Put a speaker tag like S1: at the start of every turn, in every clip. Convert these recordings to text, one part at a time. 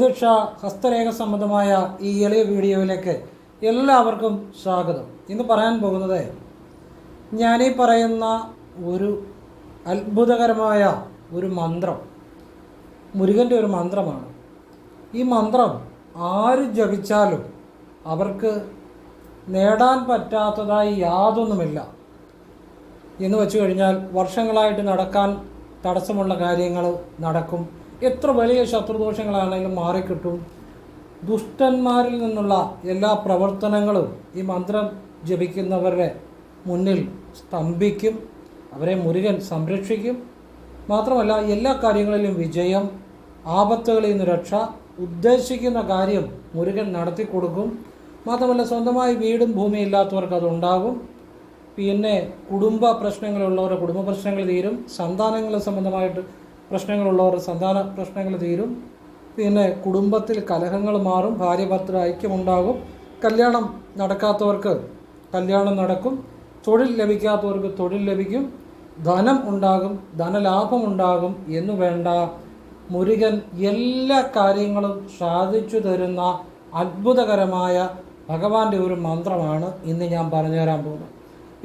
S1: ജ്യോതിഷ ഹസ്തരേഖ സംബന്ധമായ ഈ എളിയ വീഡിയോയിലേക്ക് എല്ലാവർക്കും സ്വാഗതം. ഇന്ന് പറയാൻ പോകുന്നത് ഞാനീ പറയുന്ന ഒരു അത്ഭുതകരമായ ഒരു മന്ത്രം മുരുകന്റെ ഒരു മന്ത്രമാണ്. ഈ മന്ത്രം ആര് ജപിച്ചാലും അവർക്ക് നേടാൻ പറ്റാത്തതായി യാതൊന്നുമില്ല. എന്ന് വെച്ചു കഴിഞ്ഞാൽ വർഷങ്ങളായിട്ട് നടക്കാൻ തടസ്സമുള്ള കാര്യങ്ങൾ നടക്കും. എത്ര വലിയ ശത്രുദോഷങ്ങളാണെങ്കിലും മാറിക്കിട്ടും. ദുഷ്ടന്മാരിൽ നിന്നുള്ള എല്ലാ പ്രവർത്തനങ്ങളും ഈ മന്ത്രം ജപിക്കുന്നവരുടെ മുന്നിൽ സ്തംഭിക്കും. അവരെ മുരുകൻ സംരക്ഷിക്കും. മാത്രമല്ല എല്ലാ കാര്യങ്ങളിലും വിജയം ആപത്തുകളിൽ നിന്ന് രക്ഷ ഉദ്ദേശിക്കുന്ന കാര്യം മുരുകൻ നടത്തി കൊടുക്കും. മാത്രമല്ല സ്വന്തമായി വീടും ഭൂമിയും ഇല്ലാത്തവർക്ക് അതുണ്ടാകും. പിന്നെ കുടുംബ പ്രശ്നങ്ങളുള്ളവരുടെ കുടുംബ പ്രശ്നങ്ങൾ തീരും. സന്താനങ്ങൾ സംബന്ധമായിട്ട് പ്രശ്നങ്ങളുള്ളവരുടെ സന്താന പ്രശ്നങ്ങൾ തീരും. പിന്നെ കുടുംബത്തിൽ കലഹങ്ങൾ മാറും. ഭാര്യ ഭർത്തൃ ഐക്യമുണ്ടാകും. കല്യാണം നടക്കാത്തവർക്ക് കല്യാണം നടക്കും. തൊഴിൽ ലഭിക്കാത്തവർക്ക് തൊഴിൽ ലഭിക്കും. ധനം ഉണ്ടാകും. ധനലാഭം ഉണ്ടാകും. എന്നു വേണ്ട. മുരുകൻ എല്ലാ കാര്യങ്ങളും സാധിച്ചു തരുന്ന അത്ഭുതകരമായ ഭഗവാന്റെ ഒരു മന്ത്രമാണ് ഇന്ന് ഞാൻ പറഞ്ഞുതരാൻ പോകുന്നത്.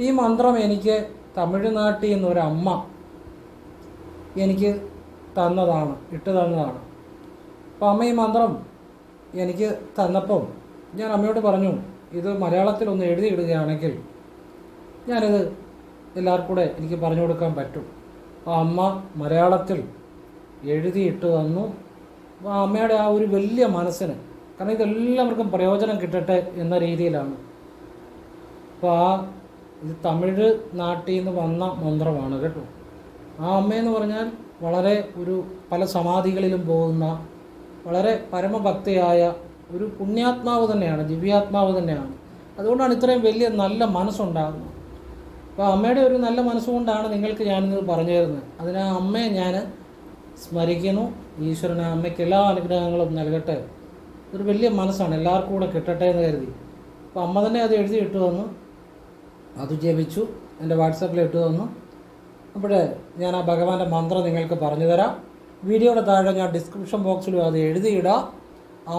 S1: ഈ മന്ത്രം എനിക്ക് തമിഴ്നാട്ടിൽ നിന്നൊരമ്മ എനിക്ക് തന്നതാണ് ഇട്ട് തന്നതാണ്. അപ്പോൾ അമ്മ ഈ മന്ത്രം എനിക്ക് തന്നപ്പം ഞാൻ അമ്മയോട് പറഞ്ഞു ഇത് മലയാളത്തിൽ ഒന്ന് എഴുതി ഇടുകയാണെങ്കിൽ ഞാനിത് എല്ലാവർക്കും കൂടെ എനിക്ക് പറഞ്ഞു കൊടുക്കാൻ പറ്റും. അപ്പോൾ അമ്മ മലയാളത്തിൽ എഴുതിയിട്ട് തന്നു. അമ്മയുടെ ആ ഒരു വലിയ മനസ്സിന് കാരണം ഇതെല്ലാവർക്കും പ്രയോജനം കിട്ടട്ടെ എന്ന രീതിയിലാണ്. അപ്പോൾ ആ ഇത് തമിഴ് നാട്ടിൽ നിന്ന് വന്ന മന്ത്രമാണ് കേട്ടോ. ആ അമ്മയെന്ന് പറഞ്ഞാൽ വളരെ ഒരു പല സമാധികളിലും പോകുന്ന വളരെ പരമഭക്തിയായ ഒരു പുണ്യാത്മാവ് തന്നെയാണ് ദിവ്യാത്മാവ് തന്നെയാണ്. അതുകൊണ്ടാണ് ഇത്രയും വലിയ നല്ല മനസ്സുണ്ടാകുന്നത്. അപ്പോൾ അമ്മയുടെ ഒരു നല്ല മനസ്സുകൊണ്ടാണ് നിങ്ങൾക്ക് ഞാനിത് പറഞ്ഞു തരുന്നത് അതിന് ആ അമ്മയെ ഞാൻ സ്മരിക്കുന്നു. ഈശ്വരൻ അമ്മയ്ക്ക് എല്ലാ അനുഗ്രഹങ്ങളും നൽകട്ടെ. ഒരു വലിയ മനസ്സാണ്. എല്ലാവർക്കും കൂടെ കിട്ടട്ടെ എന്ന് കരുതി. അപ്പോൾ അമ്മ തന്നെ അത് എഴുതി ഇട്ടു തന്നു അത് ജപിച്ചു. എന്റെ വാട്സാപ്പിൽ ഇട്ടു തന്നു അപ്പോൾ ഞാൻ ആ ഭഗവാന്റെ മന്ത്രം നിങ്ങൾക്ക് പറഞ്ഞു തരാം. വീഡിയോയുടെ താഴെ ഞാൻ ഡിസ്ക്രിപ്ഷൻ ബോക്സിലും അത് എഴുതിയിടാം.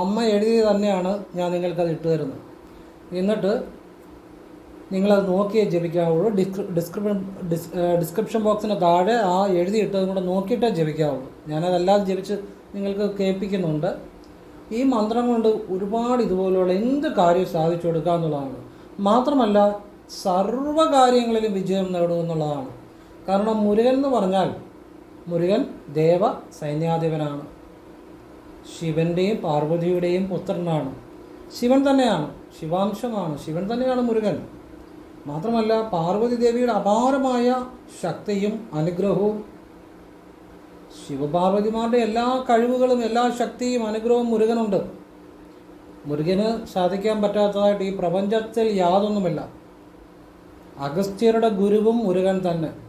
S1: അമ്മ എഴുതി തന്നെയാണ് ഞാൻ നിങ്ങൾക്കത് ഇട്ടു തരുന്നത്. എന്നിട്ട് നിങ്ങളത് നോക്കിയേ ജപിക്കാവുള്ളൂ. ഡിസ്ക്രി ഡിസ്ക്രിപ്ഷൻ ഡിസ് ഡിസ്ക്രിപ്ഷൻ ബോക്സിന് താഴെ ആ എഴുതിയിട്ടതും കൂടെ നോക്കിയിട്ടേ ജപിക്കാവുള്ളൂ. ഞാനതെല്ലാം ജപിച്ച് നിങ്ങൾക്ക് കേൾപ്പിക്കുന്നുണ്ട്. ഈ മന്ത്രം കൊണ്ട് ഒരുപാട് ഇതുപോലെയുള്ള എന്ത് കാര്യവും സാധിച്ചു കൊടുക്കുക എന്നുള്ളതാണ് മാത്രമല്ല സർവ കാര്യങ്ങളിലും വിജയം നേടുക എന്നുള്ളതാണ് കാരണം മുരുകൻ എന്ന് പറഞ്ഞാൽ മുരുകൻ ദേവ സൈന്യാധിപനാണ്. ശിവന്റെയും പാർവതിയുടെയും പുത്രനാണ്. ശിവൻ തന്നെയാണ് ശിവാംശമാണ്. ശിവൻ തന്നെയാണ് മുരുകൻ. മാത്രമല്ല പാർവതി ദേവിയുടെ അപാരമായ ശക്തിയും അനുഗ്രഹവും ശിവപാർവതിമാരുടെ എല്ലാ കഴിവുകളും എല്ലാ ശക്തിയും അനുഗ്രഹവും മുരുകനുണ്ട്. മുരുകന് സാധിക്കാൻ പറ്റാത്തതായിട്ട് ഈ പ്രപഞ്ചത്തിൽ യാതൊന്നുമില്ല. അഗസ്ത്യരുടെ ഗുരുവും മുരുകൻ തന്നെ.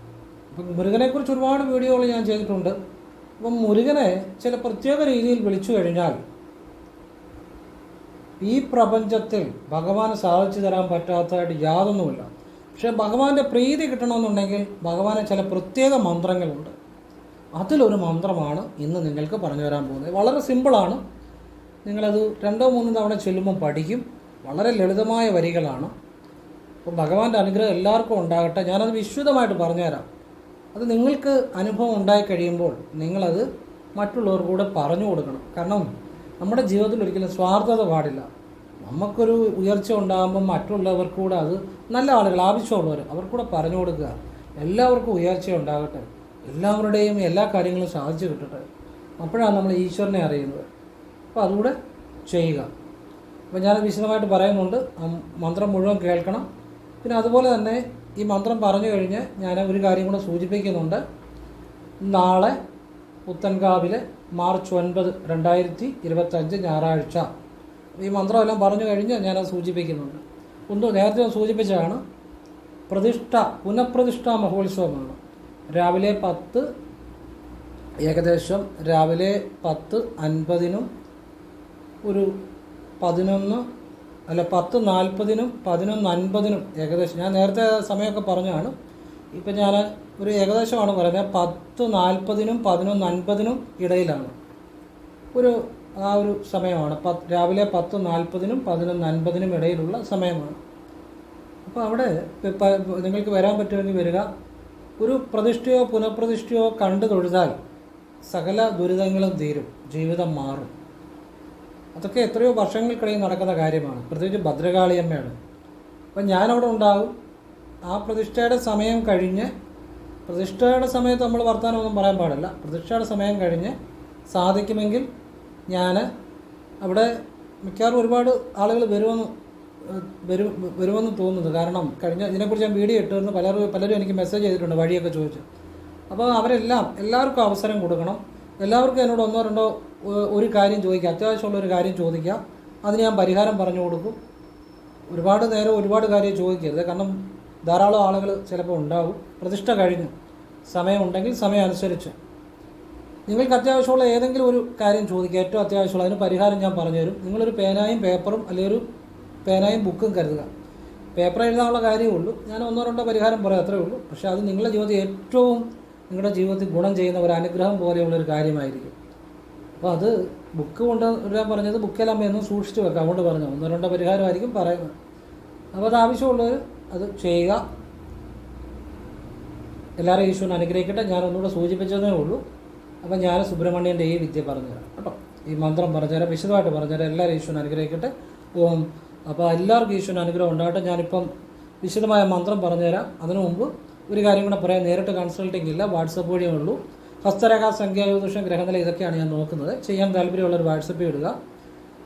S1: അപ്പം മുരുകനെക്കുറിച്ച് ഒരുപാട് വീഡിയോകൾ ഞാൻ ചെയ്തിട്ടുണ്ട്. അപ്പം മുരുകനെ ചില പ്രത്യേക രീതിയിൽ വിളിച്ചു കഴിഞ്ഞാൽ ഈ പ്രപഞ്ചത്തിൽ ഭഗവാന് സാധിച്ചു തരാൻ പറ്റാത്തതായിട്ട് യാതൊന്നുമില്ല. പക്ഷേ ഭഗവാന്റെ പ്രീതി കിട്ടണമെന്നുണ്ടെങ്കിൽ ഭഗവാന് ചില പ്രത്യേക മന്ത്രങ്ങളുണ്ട്. അതിലൊരു മന്ത്രമാണ് ഇന്ന് നിങ്ങൾക്ക് പറഞ്ഞു തരാൻ പോകുന്നത്. വളരെ സിമ്പിളാണ്. നിങ്ങളത് രണ്ടോ മൂന്നോ തവണ ചെല്ലുമ്പോൾ പഠിക്കും. വളരെ ലളിതമായ വരികളാണ്. അപ്പോൾ ഭഗവാന്റെ അനുഗ്രഹം എല്ലാവർക്കും ഉണ്ടാകട്ടെ. ഞാനത് വിശദമായിട്ട് പറഞ്ഞുതരാം. അത് നിങ്ങൾക്ക് അനുഭവം ഉണ്ടായി കഴിയുമ്പോൾ നിങ്ങളത് മറ്റുള്ളവർക്കൂടെ പറഞ്ഞു കൊടുക്കണം. കാരണം നമ്മുടെ ജീവിതത്തിൽ ഒരിക്കലും സ്വാർത്ഥത പാടില്ല. നമുക്കൊരു ഉയർച്ച ഉണ്ടാകുമ്പോൾ മറ്റുള്ളവർക്ക് കൂടെ അത് നല്ല ആളുകൾ ആവശ്യമുള്ളവർ അവർക്കൂടെ പറഞ്ഞു കൊടുക്കുക. എല്ലാവർക്കും ഉയർച്ച ഉണ്ടാകട്ടെ. എല്ലാവരുടെയും എല്ലാ കാര്യങ്ങളും സാധിച്ചു കിട്ടട്ടെ. അപ്പോഴാണ് നമ്മൾ ഈശ്വരനെ അറിയുന്നത്. അപ്പോൾ അതുകൂടെ ചെയ്യുക. അപ്പോൾ ഞാൻ വിശദമായിട്ട് പറയുന്നുണ്ട്. മന്ത്രം മുഴുവൻ കേൾക്കണം. പിന്നെ അതുപോലെ തന്നെ ഈ മന്ത്രം പറഞ്ഞു കഴിഞ്ഞ് ഞാൻ ഒരു കാര്യം കൂടെ സൂചിപ്പിക്കുന്നുണ്ട്. നാളെ പുത്തൻകാവിൽ മാർച്ച് ഒൻപത് രണ്ടായിരത്തി ഇരുപത്തഞ്ച് ഞായറാഴ്ച. ഈ മന്ത്രമെല്ലാം പറഞ്ഞു കഴിഞ്ഞ് ഞാനത് സൂചിപ്പിക്കുന്നുണ്ട്. ഒന്ന് നേരത്തെ സൂചിപ്പിച്ചതാണ് പ്രതിഷ്ഠ പുനഃപ്രതിഷ്ഠാ മഹോത്സവമാണ്. രാവിലെ പത്ത് ഏകദേശം രാവിലെ പത്ത് അൻപതിനും ഒരു പതിനൊന്ന് അല്ല പത്ത് നാൽപ്പതിനും പതിനൊന്ന് അൻപതിനും ഏകദേശം. ഞാൻ നേരത്തെ സമയമൊക്കെ പറഞ്ഞാണ് ഇപ്പം ഞാൻ ഒരു ഏകദേശമാണ് പറയുന്നത്. പത്ത് നാൽപ്പതിനും പതിനൊന്ന് അൻപതിനും ഇടയിലാണ്. ഒരു ആ ഒരു സമയമാണ്. പത്ത് രാവിലെ പത്ത് നാൽപ്പതിനും പതിനൊന്ന് അൻപതിനും ഇടയിലുള്ള സമയമാണ്. അപ്പോൾ അവിടെ നിങ്ങൾക്ക് വരാൻ പറ്റുമെങ്കിൽ വരിക. ഒരു പ്രതിഷ്ഠയോ പുനഃപ്രതിഷ്ഠയോ കണ്ടു തൊഴുതാൽ സകല ദുരിതങ്ങളും തീരും. ജീവിതം മാറും. അതൊക്കെ എത്രയോ വർഷങ്ങൾക്കിടയിൽ നടക്കുന്ന കാര്യമാണ്. പ്രത്യേകിച്ച് ഭദ്രകാളിയമ്മയാണ്. അപ്പം ഞാനവിടെ ഉണ്ടാകും ആ പ്രതിഷ്ഠയുടെ സമയം കഴിഞ്ഞ് പ്രതിഷ്ഠയുടെ സമയത്ത് നമ്മൾ വർത്തമാനമൊന്നും പറയാൻ പാടില്ല. പ്രതിഷ്ഠയുടെ സമയം കഴിഞ്ഞ് സാധിക്കുമെങ്കിൽ ഞാൻ അവിടെ മിക്കവാറും ഒരുപാട് ആളുകൾ വരുമെന്ന് വരും വരുമെന്ന് തോന്നുന്നത് കാരണം കഴിഞ്ഞ ഇതിനെക്കുറിച്ച് ഞാൻ വീഡിയോ ഇട്ടിരുന്നു. പലരും പലരും എനിക്ക് മെസ്സേജ് ചെയ്തിട്ടുണ്ട് വഴിയൊക്കെ ചോദിച്ചു. അപ്പോൾ അവരെല്ലാം എല്ലാവർക്കും അവസരം കൊടുക്കണം. എല്ലാവർക്കും എന്നോട് ഒന്നോ രണ്ടോ ഒരു കാര്യം ചോദിക്കുക അത്യാവശ്യമുള്ള ഒരു കാര്യം ചോദിക്കാം. അതിന് ഞാൻ പരിഹാരം പറഞ്ഞു കൊടുക്കും. ഒരുപാട് നേരം ഒരുപാട് കാര്യം ചോദിക്കരുത്. കാരണം ധാരാളം ആളുകൾ ചിലപ്പോൾ ഉണ്ടാവും. പ്രതിഷ്ഠ കഴിഞ്ഞു സമയമുണ്ടെങ്കിൽ സമയം അനുസരിച്ച് നിങ്ങൾക്ക് അത്യാവശ്യമുള്ള ഏതെങ്കിലും ഒരു കാര്യം ചോദിക്കുക ഏറ്റവും അത്യാവശ്യമുള്ള അതിന് പരിഹാരം ഞാൻ പറഞ്ഞുതരും നിങ്ങളൊരു പേനായും പേപ്പറും അല്ലെങ്കിൽ ഒരു പേനായും ബുക്കും കരുതുക. പേപ്പർ എഴുതാനുള്ള കാര്യമേ ഉള്ളൂ. ഞാൻ ഒന്നോ രണ്ടോ പരിഹാരം പറയാം അത്രേ ഉള്ളൂ. പക്ഷേ അത് നിങ്ങളുടെ ജീവിതത്തിൽ ഏറ്റവും നിങ്ങളുടെ ജീവിതത്തിൽ ഗുണം ചെയ്യുന്ന ഒരു അനുഗ്രഹം പോലെയുള്ള ഒരു കാര്യമായിരിക്കും. അപ്പോൾ അത് ബുക്ക് കൊണ്ട് വരാൻ പറഞ്ഞത് ബുക്കെല്ലാം എന്നും സൂക്ഷിച്ച് വെക്കാം. അതുകൊണ്ട് പറഞ്ഞു. ഒന്നോ രണ്ടോ പരിഹാരമായിരിക്കും പറയുന്നത്. അപ്പോൾ അത് ആവശ്യമുള്ളവർ അത് ചെയ്യുക. എല്ലാവരും ഈശ്വരൻ അനുഗ്രഹിക്കട്ടെ. ഞാൻ ഒന്നുകൂടെ സൂചിപ്പിച്ചതേ ഉള്ളൂ. അപ്പം ഞാൻ സുബ്രഹ്മണ്യന്റെ ഈ വിദ്യ പറഞ്ഞുതരാം കേട്ടോ. ഈ മന്ത്രം പറഞ്ഞുതരാം വിശദമായിട്ട് പറഞ്ഞുതരാം എല്ലാവരും ഈശ്വരൻ അനുഗ്രഹിക്കട്ടെ. ഓം. അപ്പോൾ എല്ലാവർക്കും ഈശ്വരൻ അനുഗ്രഹം ഉണ്ടാകട്ടെ. ഞാനിപ്പം വിശദമായ മന്ത്രം പറഞ്ഞുതരാം അതിനു മുമ്പ് ഒരു കാര്യം കൂടെ പറയാം. നേരിട്ട് കൺസൾട്ടിംഗ് ഇല്ല. വാട്സപ്പ് വഴിയേ ഉള്ളൂ. ഹസ്തരേഖ സംഖ്യാദോഷം ഗ്രഹനില ഇതൊക്കെയാണ് ഞാൻ നോക്കുന്നത്. ചെയ്യാൻ താല്പര്യമുള്ളൊരു വാട്സപ്പിൽ ഇടുക.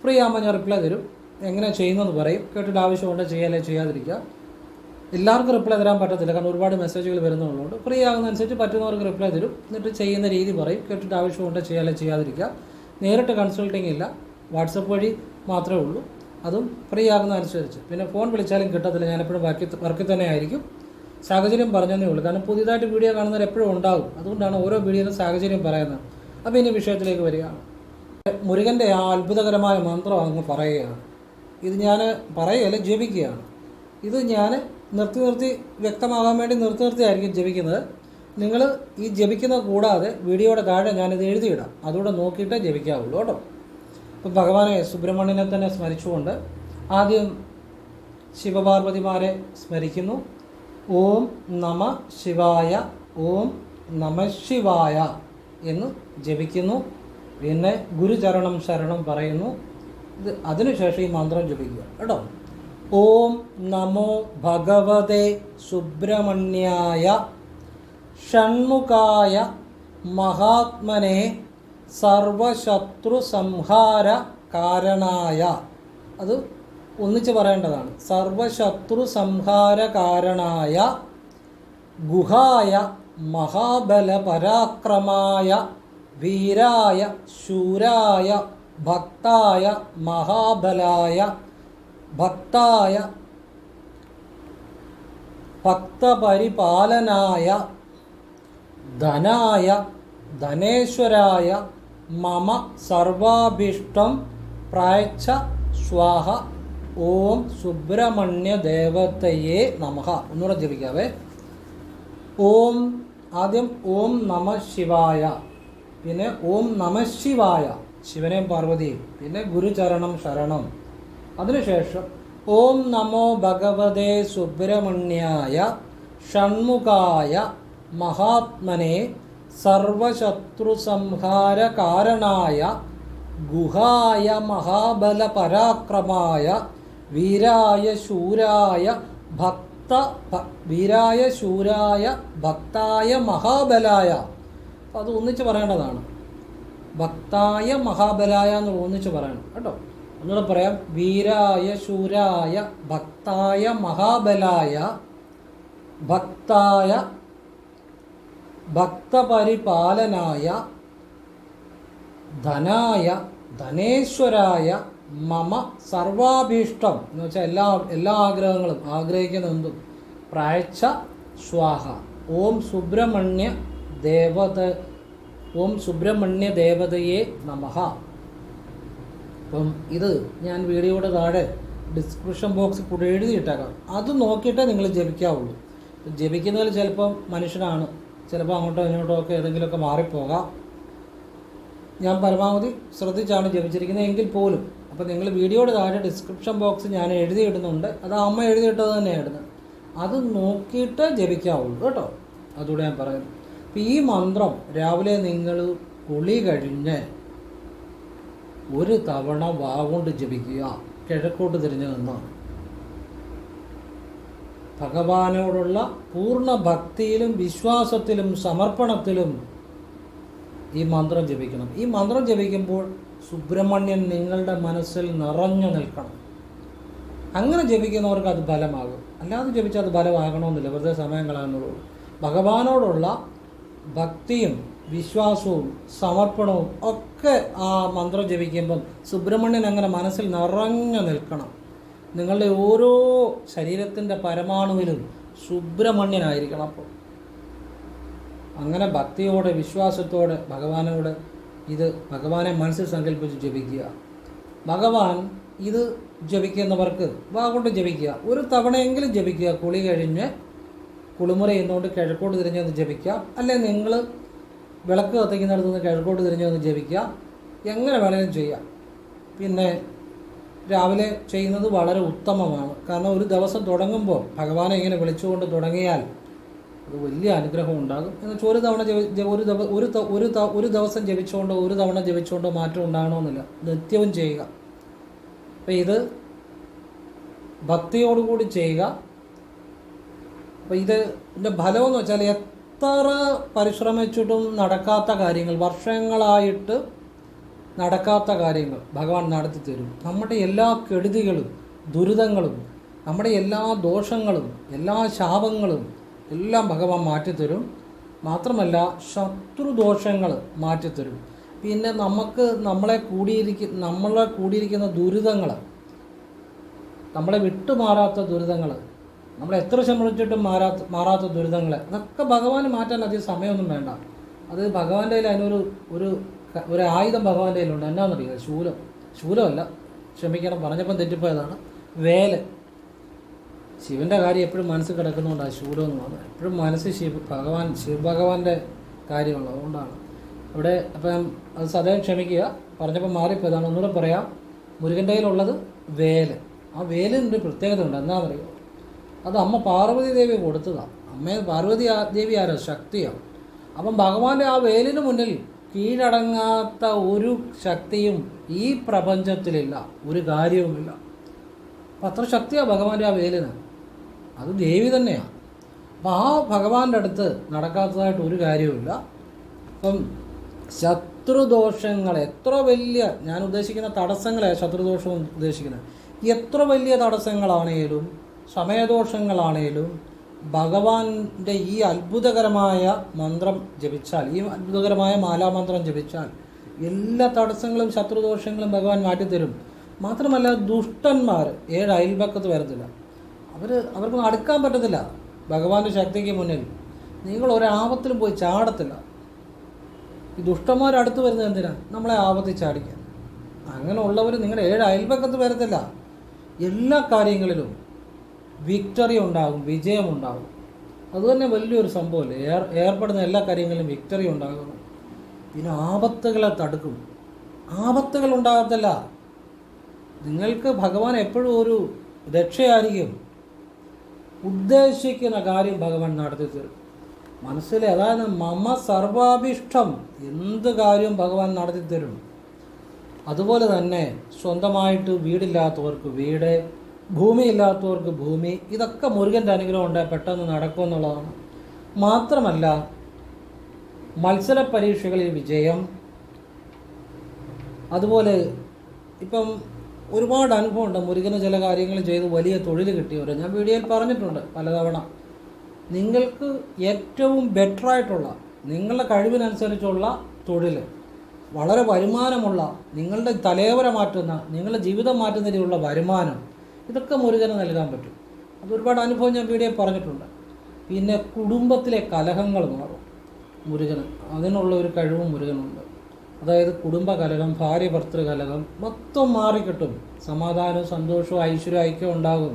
S1: ഫ്രീ ആകുമ്പോൾ ഞാൻ റിപ്ലൈ തരും. എങ്ങനെ ചെയ്യുന്നതെന്ന് പറയും. കേട്ടിട്ട് ആവശ്യമുണ്ട് ചെയ്യാലേ ചെയ്യാതിരിക്കുക. എല്ലാവർക്കും റിപ്ലൈ തരാൻ പറ്റത്തില്ല. കാരണം ഒരുപാട് മെസ്സേജുകൾ വരുന്നതുകൊണ്ട് ഫ്രീ ആകുന്നതനുസരിച്ച് പറ്റുന്നവർക്ക് റിപ്ലൈ തരും. എന്നിട്ട് ചെയ്യുന്ന രീതി പറയും. കേട്ടിട്ട് ആവശ്യമുണ്ട് ചെയ്യാലേ ചെയ്യാതിരിക്കുക. നേരിട്ട് കൺസൾട്ടിങ് ഇല്ല. വാട്സപ്പ് വഴി മാത്രമേ ഉള്ളൂ. അതും ഫ്രീ ആകുന്നതനുസരിച്ച്. പിന്നെ ഫോൺ വിളിച്ചാലും കിട്ടത്തില്ല. ഞാനെപ്പോഴും വർക്കി വർക്കിൽ തന്നെ ആയിരിക്കും. സാഹചര്യം പറഞ്ഞതേ ഉള്ളൂ. കാരണം പുതിയതായിട്ട് വീഡിയോ കാണുന്നവർ എപ്പോഴും ഉണ്ടാകും അതുകൊണ്ടാണ് ഓരോ വീഡിയോയിലും സാഹചര്യം പറയുന്നത്. അപ്പോൾ ഇനി വിഷയത്തിലേക്ക് വരിക. മുരുകന്റെ ആ അത്ഭുതകരമായ മന്ത്രം അങ്ങ് പറയുകയാണ്. ഇത് ഞാൻ പറയുകയല്ല ജപിക്കുകയാണ്. ഇത് ഞാൻ നിർത്തി നിർത്തി വ്യക്തമാകാൻ വേണ്ടി നിർത്തി നിർത്തിയായിരിക്കും ജപിക്കുന്നത്. നിങ്ങൾ ഈ ജപിക്കുന്നത് കൂടാതെ വീഡിയോയുടെ താഴെ ഞാനിത് എഴുതിയിടാം. അതുകൂടെ നോക്കിയിട്ടേ ജപിക്കാവുള്ളൂ കേട്ടോ. ഇപ്പം ഭഗവാനെ സുബ്രഹ്മണ്യനെ തന്നെ സ്മരിച്ചുകൊണ്ട് ആദ്യം ശിവപാർവതിമാരെ സ്മരിക്കുന്നു. ഓം നമ ശിവായ ഓം നമ ശിവായ എന്ന് ജപിക്കുന്നു. പിന്നെ ഗുരുചരണം ശരണം പറയുന്നു. ഇത് അതിനുശേഷം ഈ മന്ത്രം ജപിക്കുക കേട്ടോ. ഓം നമോ ഭഗവതേ സുബ്രഹ്മണ്യായ ഷൺമുഖായ മഹാത്മനെ സർവശത്രു സംഹാര കാരണായ അത് ഒന്നിച്ച് പറയേണ്ടതാണ്. സർവശത്രു സംഹാരകാരണായ ഗുഹായ മഹാബല പരാക്രമായ വീരായ ശൂരായ ഭക്തായ മഹാബലായ ഭക്തായ ഭക്തപരിപാലനായ ധനായ ധനേശ്വരായ മമ സർവാഭീഷ്ടം പ്രായച്ഛ സ്വാഹ ഓം സുബ്രഹ്മണ്യ ദേവതയെ നമഹ ഒന്നുകൂടെ ജപിക്കാവേ ഓം ആദ്യം ഓം നമ ശിവായ പിന്നെ ഓം നമ ശിവായ ശിവനെയും പാർവതിയും പിന്നെ ഗുരുചരണം ശരണം. അതിനുശേഷം ഓം നമോ ഭഗവതേ സുബ്രഹ്മണ്യായ ഷൺമുഖായ മഹാത്മനെ സർവശത്രു സംഹാര കാരണായ ഗുഹായ മഹാബല പരാക്രമായ വീരായ ശൂരായ ഭക്ത വീരായ ശൂരായ ഭക്തായ മഹാബലായ. അത് ഒന്നിച്ച് പറയേണ്ടതാണ്. ഭക്തായ മഹാബലായ എന്ന് ഒന്നിച്ച് പറയണം കേട്ടോ? ഒന്നുകൂടെ പറയാം. വീരായ ശൂരായ ഭക്തായ മഹാബലായ ഭക്തായ ഭക്തപരിപാലനായ ധനായ ധനേശ്വരായ മമ സർവാഭീഷ്ടം എന്ന് വെച്ചാൽ എല്ലാ എല്ലാ ആഗ്രഹങ്ങളും ആഗ്രഹിക്കുന്ന എന്തും. പ്രായച്ച സ്വാഹ. ഓം സുബ്രഹ്മണ്യ ദേവത ഓം സുബ്രഹ്മണ്യ ദേവതയെ നമഹ. അപ്പം ഇത് ഞാൻ വീഡിയോയുടെ താഴെ ഡിസ്ക്രിപ്ഷൻ ബോക്സിൽ കൂടെ എഴുതിയിട്ടേക്കാം. അത് നോക്കിയിട്ടേ നിങ്ങൾ ജപിക്കാവുള്ളൂ. ജപിക്കുന്നതിൽ ചിലപ്പം മനുഷ്യനാണ് ചിലപ്പോൾ അങ്ങോട്ടോ ഇങ്ങോട്ടോ ഒക്കെ ഏതെങ്കിലുമൊക്കെ മാറിപ്പോകാം. ഞാൻ പരമാവധി ശ്രദ്ധിച്ചാണ് ജപിച്ചിരിക്കുന്നത്. എങ്കിൽ പോലും അപ്പോൾ നിങ്ങൾ വീഡിയോയുടെ താഴെ ഡിസ്ക്രിപ്ഷൻ ബോക്സ് ഞാൻ എഴുതിയിടുന്നുണ്ട്. അത് അമ്മ എഴുതിയിട്ടത് തന്നെയാണ് ഇടുന്നത് അത് നോക്കിയിട്ട് ജപിക്കാവുള്ളൂ കേട്ടോ. അതുകൂടെ ഞാൻ പറയുന്നു. അപ്പോൾ ഈ മന്ത്രം രാവിലെ നിങ്ങൾ കുളി കഴിഞ്ഞ് ഒരു തവണ വാവുകൊണ്ട് ജപിക്കുക. കിഴക്കോട്ട് തിരിഞ്ഞു നിന്നാണ് ഭഗവാനോടുള്ള പൂർണ ഭക്തിയിലും വിശ്വാസത്തിലും സമർപ്പണത്തിലും ഈ മന്ത്രം ജപിക്കണം. ഈ മന്ത്രം ജപിക്കുമ്പോൾ സുബ്രഹ്മണ്യൻ നിങ്ങളുടെ മനസ്സിൽ നിറഞ്ഞു നിൽക്കണം. അങ്ങനെ ജപിക്കുന്നവർക്ക് അത് ഫലമാകും. അല്ലാതെ ജപിച്ചാൽ അത് ഫലമാകണമെന്നില്ല. വെറുതെ സമയം കളയുന്നുള്ളൂ. ഭഗവാനോടുള്ള ഭക്തിയും വിശ്വാസവും സമർപ്പണവും ഒക്കെ ആ മന്ത്രം ജപിക്കുമ്പം സുബ്രഹ്മണ്യൻ അങ്ങനെ മനസ്സിൽ നിറഞ്ഞു നിൽക്കണം. നിങ്ങളുടെ ഓരോ ശരീരത്തിന്റെ പരമാണുവിലും സുബ്രഹ്മണ്യനായിരിക്കണം അപ്പോൾ. അങ്ങനെ ഭക്തിയോടെ വിശ്വാസത്തോടെ ഭഗവാനോട് ഇത് ഭഗവാനെ മനസ്സിൽ സങ്കല്പിച്ച് ജപിക്കുക. ഭഗവാൻ ഇത് ജപിക്കുന്നവർക്ക് വാഗൊണ്ട് ജപിക്കുക. ഒരു തവണയെങ്കിലും ജപിക്കുക. കുളി കഴിഞ്ഞ് കുളിമുറ ചെയ്യുന്നതുകൊണ്ട് കിഴക്കോട്ട് തിരിഞ്ഞൊന്ന് ജപിക്കുക. അല്ലെ നിങ്ങൾ വിളക്ക് കത്തിക്കുന്നിടത്ത് നിന്ന് കിഴക്കോട്ട് തിരിഞ്ഞൊന്ന് ജപിക്കുക. എങ്ങനെ വേണമെങ്കിലും ചെയ്യാം. പിന്നെ രാവിലെ ചെയ്യുന്നത് വളരെ ഉത്തമമാണ്. കാരണം ഒരു ദിവസം തുടങ്ങുമ്പോൾ ഭഗവാനെ ഇങ്ങനെ വിളിച്ചുകൊണ്ട് തുടങ്ങിയാൽ വലിയ അനുഗ്രഹം ഉണ്ടാകും. എന്നുവെച്ചാൽ ഒരു തവണ ഒരു ഒരു ഒരു ഒരു ദിവസം ജപിച്ചുകൊണ്ടോ ഒരു തവണ ജപിച്ചുകൊണ്ടോ മാറ്റം ഉണ്ടാകണമെന്നില്ല നിത്യവും ചെയ്യുക. അപ്പം ഇത് ഭക്തിയോടുകൂടി ചെയ്യുക. അപ്പം ഇത് ഇതിന്റെ ഫലമെന്ന് വെച്ചാൽ എത്ര പരിശ്രമിച്ചിട്ടും നടക്കാത്ത കാര്യങ്ങൾ വർഷങ്ങളായിട്ട് നടക്കാത്ത കാര്യങ്ങൾ ഭഗവാൻ നടത്തി തരും. നമ്മുടെ എല്ലാ കെടുതികളും ദുരിതങ്ങളും നമ്മുടെ എല്ലാ ദോഷങ്ങളും എല്ലാ ശാപങ്ങളും എല്ലാം ഭഗവാൻ മാറ്റിത്തരും. മാത്രമല്ല ശത്രുദോഷങ്ങൾ മാറ്റിത്തരും. പിന്നെ നമുക്ക് നമ്മളെ കൂടിയിരിക്ക നമ്മളെ കൂടിയിരിക്കുന്ന ദുരിതങ്ങൾ നമ്മളെ വിട്ടുമാറാത്ത ദുരിതങ്ങൾ നമ്മൾ എത്ര ശ്രമിച്ചിട്ടും മാറാത്ത മാറാത്ത ദുരിതങ്ങൾ അതൊക്കെ ഭഗവാൻ മാറ്റാൻ അധികം സമയമൊന്നും വേണ്ട. അത് ഭഗവാന്റെ കയ്യിൽ അതിനൊരു ഒരു ഒരു ആയുധം ഭഗവാന്റെ കയ്യിലുണ്ട്. എന്നാന്നറിയാം? ശൂലം. ശൂലമല്ല. ക്ഷമിക്കണം. പറഞ്ഞപ്പം തെറ്റിപ്പോയതാണ്. വേൽ. ശിവന്റെ കാര്യം എപ്പോഴും മനസ്സിൽ കിടക്കുന്നതുകൊണ്ടാണ് ശൂലം എന്ന് പറഞ്ഞത് എപ്പോഴും മനസ്സ് ശിവ ഭഗവാൻ ശിവഭഗവാന്റെ കാര്യമുള്ളത് അതുകൊണ്ടാണ് അവിടെ അപ്പം അത് സദയം ക്ഷമിക്കുക. പറഞ്ഞപ്പോൾ മാറിപ്പോയതാണ് ഒന്നുകൂടെ പറയാം. മുരുകന്റെ കയ്യിലുള്ളത് വേൽ. ആ വേലിന്റെ ഒരു പ്രത്യേകത ഉണ്ട് എന്താണെന്നറിയോ? അത് അമ്മ പാർവതി ദേവി കൊടുത്തതാണ് അമ്മ പാർവതി ദേവി ആരോ? ശക്തിയാണ്. അപ്പം ഭഗവാന്റെ ആ വേലിന് മുന്നിൽ കീഴടങ്ങാത്ത ഒരു ശക്തിയും ഈ പ്രപഞ്ചത്തിലില്ല. ഒരു കാര്യവുമില്ല. അപ്പം അത്ര ശക്തിയാണ് ഭഗവാന്റെ ആ വേലിന്. അത് ദേവി തന്നെയാണ് അപ്പം ആ ഭഗവാന്റെ അടുത്ത് നടക്കാത്തതായിട്ട് ഒരു കാര്യവുമില്ല. അപ്പം ശത്രുദോഷങ്ങൾ എത്ര വലിയ ഞാൻ ഉദ്ദേശിക്കുന്ന തടസ്സങ്ങളെ ശത്രുദോഷം ഉദ്ദേശിക്കുന്നത്. എത്ര വലിയ തടസ്സങ്ങളാണേലും സമയദോഷങ്ങളാണേലും ഭഗവാന്റെ ഈ അത്ഭുതകരമായ മന്ത്രം ജപിച്ചാൽ ഈ അത്ഭുതകരമായ മാലാമന്ത്രം ജപിച്ചാൽ എല്ലാ തടസ്സങ്ങളും ശത്രുദോഷങ്ങളും ഭഗവാൻ മാറ്റിത്തരും. മാത്രമല്ല ദുഷ്ടന്മാർ ഏഴ് അയൽപക്കത്ത് വരത്തില്ല. അവർ അവർക്ക് അടുക്കാൻ പറ്റത്തില്ല. ഭഗവാന്റെ ശക്തിക്ക് മുന്നിൽ. നിങ്ങൾ ഒരാപത്തിലും പോയി ചാടത്തില്ല. ഈ ദുഷ്ടന്മാർ അടുത്ത് വരുന്നത് എന്തിനാ? നമ്മളെ ആപത്തിൽ ചാടിക്കാൻ. അങ്ങനെയുള്ളവർ നിങ്ങളുടെ ഏഴ് അയൽപക്കത്ത് വരത്തില്ല. എല്ലാ കാര്യങ്ങളിലും വിക്ടറി ഉണ്ടാകും വിജയമുണ്ടാകും അതുതന്നെ വലിയൊരു സംഭവമല്ലേ? ഏർ ഏർപ്പെടുന്ന എല്ലാ കാര്യങ്ങളിലും വിക്ടറി ഉണ്ടാകുന്നു. പിന്നെ ആപത്തുകളെ തടുക്കും. ആപത്തുകൾ ഉണ്ടാകത്തില്ല. നിങ്ങൾക്ക് ഭഗവാൻ എപ്പോഴും ഒരു രക്ഷയായിരിക്കും. ഉദ്ദേശിക്കുന്ന കാര്യം ഭഗവാൻ നടത്തി തരും മനസ്സിൽ അതായത് മമ സർവാഭിഷ്ടം എന്ത് കാര്യവും ഭഗവാൻ നടത്തി തരും? അതുപോലെ തന്നെ സ്വന്തമായിട്ട് വീടില്ലാത്തവർക്ക് വീട് ഭൂമിയില്ലാത്തവർക്ക് ഭൂമി ഇതൊക്കെ മുരുകന്റെ അനുഗ്രഹം ഉണ്ട് പെട്ടെന്ന് നടക്കും എന്നുള്ളതാണ്. മാത്രമല്ല മത്സര പരീക്ഷകളിൽ വിജയം അതുപോലെ ഇപ്പം ഒരുപാട് അനുഭവമുണ്ട്. മുരുകന് ചില കാര്യങ്ങൾ ചെയ്ത് വലിയ തൊഴിൽ കിട്ടിയവർ ഞാൻ വീഡിയോയിൽ പറഞ്ഞിട്ടുണ്ട് പലതവണ. നിങ്ങൾക്ക് ഏറ്റവും ബെറ്ററായിട്ടുള്ള നിങ്ങളുടെ കഴിവിനനുസരിച്ചുള്ള തൊഴിൽ വളരെ വരുമാനമുള്ള നിങ്ങളുടെ തലയോര മാറ്റുന്ന നിങ്ങളുടെ ജീവിതം മാറ്റുന്ന രീതിയിലുള്ള വരുമാനം ഇതൊക്കെ മുരുകന് നൽകാൻ പറ്റും. അത് ഒരുപാട് അനുഭവം ഞാൻ വീഡിയോയിൽ പറഞ്ഞിട്ടുണ്ട്. പിന്നെ കുടുംബത്തിലെ കലഹങ്ങൾ മാറും മുരുകന്. അതിനുള്ള ഒരു കഴിവും മുരുകനുണ്ട്. അതായത് കുടുംബ കലഹം ഭാര്യ ഭർത്തൃകലകം മൊത്തം മാറിക്കിട്ടും. സമാധാനവും സന്തോഷവും ഐശ്വര്യവും ഐക്യം ഉണ്ടാകും.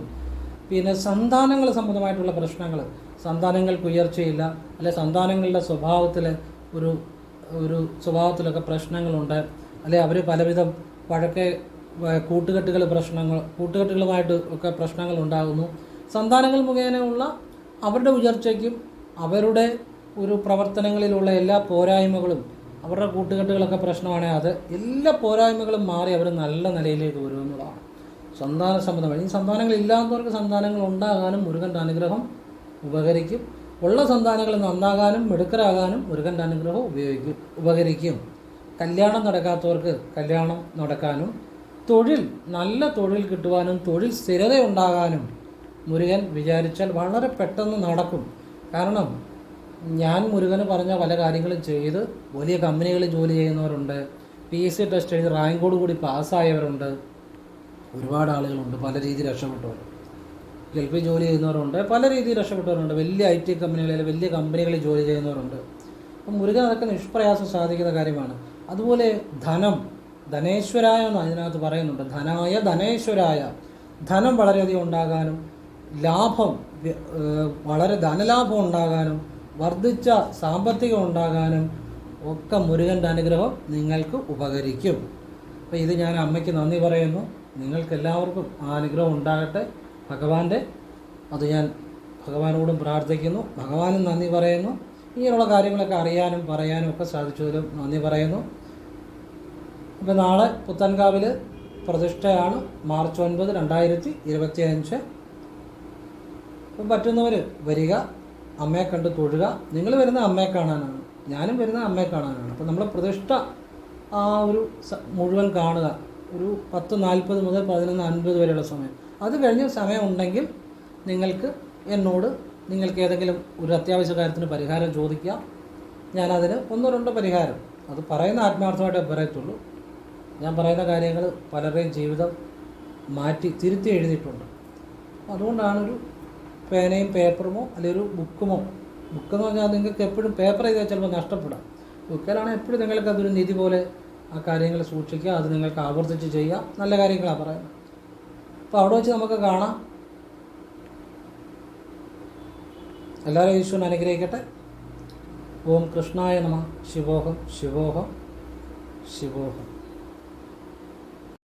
S1: പിന്നെ സന്താനങ്ങൾ സംബന്ധമായിട്ടുള്ള പ്രശ്നങ്ങൾ സന്താനങ്ങൾക്ക് ഉയർച്ചയില്ല. അല്ലെ സന്താനങ്ങളുടെ സ്വഭാവത്തിൽ ഒരു ഒരു സ്വഭാവത്തിലൊക്കെ പ്രശ്നങ്ങളുണ്ട്. അല്ലെ അവർ പലവിധം പഴക്കെ കൂട്ടുകെട്ടുകൾ പ്രശ്നങ്ങൾ കൂട്ടുകെട്ടുകളുമായിട്ട് ഒക്കെ പ്രശ്നങ്ങൾ ഉണ്ടാകുന്നു സന്താനങ്ങൾ മുഖേനയുള്ള അവരുടെ ഉയർച്ചയ്ക്കും അവരുടെ ഒരു പ്രവർത്തനങ്ങളിലുള്ള എല്ലാ പോരായ്മകളും അവരുടെ കൂട്ടുകെട്ടുകളൊക്കെ പ്രശ്നമാണ് അത്. എല്ലാ പോരായ്മകളും മാറി അവർ നല്ല നിലയിലേക്ക് വരുമെന്നുള്ളതാണ് സന്താന സംബന്ധമായി ഈ സന്താനങ്ങൾ ഇല്ലാത്തവർക്ക് സന്താനങ്ങൾ ഉണ്ടാകാനും മുരുകന്റെ അനുഗ്രഹം ഉപകരിക്കും. ഉള്ള സന്താനങ്ങൾ നന്നാകാനും മിടുക്കരാകാനും മുരുകന്റെ അനുഗ്രഹം ഉപയോഗിക്കും ഉപകരിക്കും. കല്യാണം നടക്കാത്തവർക്ക് കല്യാണം നടക്കാനും തൊഴിൽ നല്ല തൊഴിൽ കിട്ടുവാനും തൊഴിൽ സ്ഥിരതയുണ്ടാകാനും മുരുകൻ വിചാരിച്ചാൽ വളരെ പെട്ടെന്ന് നടക്കും. കാരണം ഞാൻ മുരുകന് പറഞ്ഞ പല കാര്യങ്ങളും ചെയ്ത് വലിയ കമ്പനികളിൽ ജോലി ചെയ്യുന്നവരുണ്ട്. പി എസ് സി ടെസ്റ്റ് എഴുതി റാങ്കോട് കൂടി പാസ്സായവരുണ്ട് ഒരുപാട് ആളുകളുണ്ട്. പല രീതിയിൽ രക്ഷപ്പെട്ടവർ. ഗൾഫിൽ ജോലി ചെയ്യുന്നവരുണ്ട്. പല രീതിയിൽ രക്ഷപ്പെട്ടവരുണ്ട്. വലിയ ഐ ടി കമ്പനികളിൽ വലിയ കമ്പനികളിൽ ജോലി ചെയ്യുന്നവരുണ്ട്. അപ്പം മുരുകൻ അതൊക്കെ നിഷ്പ്രയാസം സാധിക്കുന്ന കാര്യമാണ്. അതുപോലെ ധനം. ധനേശ്വരായ എന്ന് അതിനകത്ത് പറയുന്നുണ്ട്. ധനായ ധനേശ്വരായ. ധനം വളരെയധികം ഉണ്ടാകാനും ലാഭം വളരെ ധനലാഭം ഉണ്ടാകാനും വർദ്ധിച്ച സാമ്പത്തികം ഉണ്ടാകാനും ഒക്കെ മുരുകന്റെ അനുഗ്രഹം നിങ്ങൾക്ക് ഉപകരിക്കും. അപ്പോൾ ഇത് ഞാൻ അമ്മയ്ക്ക് നന്ദി പറയുന്നു. നിങ്ങൾക്കെല്ലാവർക്കും ആ അനുഗ്രഹം ഉണ്ടാകട്ടെ. ഭഗവാന്റെ അത് ഞാൻ ഭഗവാനോടും പ്രാർത്ഥിക്കുന്നു. ഭഗവാനും നന്ദി പറയുന്നു. ഇങ്ങനെയുള്ള കാര്യങ്ങളൊക്കെ അറിയാനും പറയാനും ഒക്കെ സാധിച്ചതിലും നന്ദി പറയുന്നു. അപ്പോൾ നാളെ പുത്തൻകാവിൽ പ്രതിഷ്ഠയാണ്. മാർച്ച് ഒൻപത് രണ്ടായിരത്തി ഇരുപത്തി അഞ്ച് പറ്റുന്നവർ വരിക. അമ്മയെ കണ്ട് തൊഴുക. നിങ്ങൾ വരുന്ന അമ്മയെ കാണാനാണ്. ഞാനും വരുന്ന അമ്മയെ കാണാനാണ്. അപ്പോൾ നമ്മളെ പ്രതിഷ്ഠ ആ ഒരു മുഴുവൻ കാണുക. ഒരു പത്ത് നാൽപ്പത് മുതൽ പതിനൊന്ന് അൻപത് വരെയുള്ള സമയം. അത് കഴിഞ്ഞ് സമയം ഉണ്ടെങ്കിൽ നിങ്ങൾക്ക് എന്നോട് നിങ്ങൾക്ക് ഏതെങ്കിലും ഒരു അത്യാവശ്യ കാര്യത്തിന് പരിഹാരം ചോദിക്കാം ഞാനതിന് ഒന്നോ രണ്ടോ പരിഹാരം. അത് പറയുന്ന ആത്മാർത്ഥമായിട്ടേ പറയത്തുള്ളൂ. ഞാൻ പറയുന്ന കാര്യങ്ങൾ പലരുടെയും ജീവിതം മാറ്റി തിരുത്തി എഴുതിയിട്ടുണ്ട്. അതുകൊണ്ടാണ് ഒരു പേനയും പേപ്പറുമോ അല്ലെങ്കിൽ ഒരു ബുക്കുമോ? ബുക്ക് എന്ന് പറഞ്ഞാൽ നിങ്ങൾക്ക് എപ്പോഴും പേപ്പർ ചെയ്താൽ ചിലപ്പോൾ നഷ്ടപ്പെടാം. ബുക്കിലാണ് എപ്പോഴും നിങ്ങൾക്ക് അതൊരു നിധി പോലെ ആ കാര്യങ്ങൾ സൂക്ഷിക്കുക അത് നിങ്ങൾക്ക് ആവർത്തിച്ച് ചെയ്യുക. നല്ല കാര്യങ്ങളാണ് പറയുന്നത്. അപ്പോൾ അവിടെ വെച്ച് നമുക്ക് കാണാം. എല്ലാവരും ഈശ്വരൻ അനുഗ്രഹിക്കട്ടെ. ഓം കൃഷ്ണായ നമ. ശിവോഹം ശിവോഹം ശിവോഹം.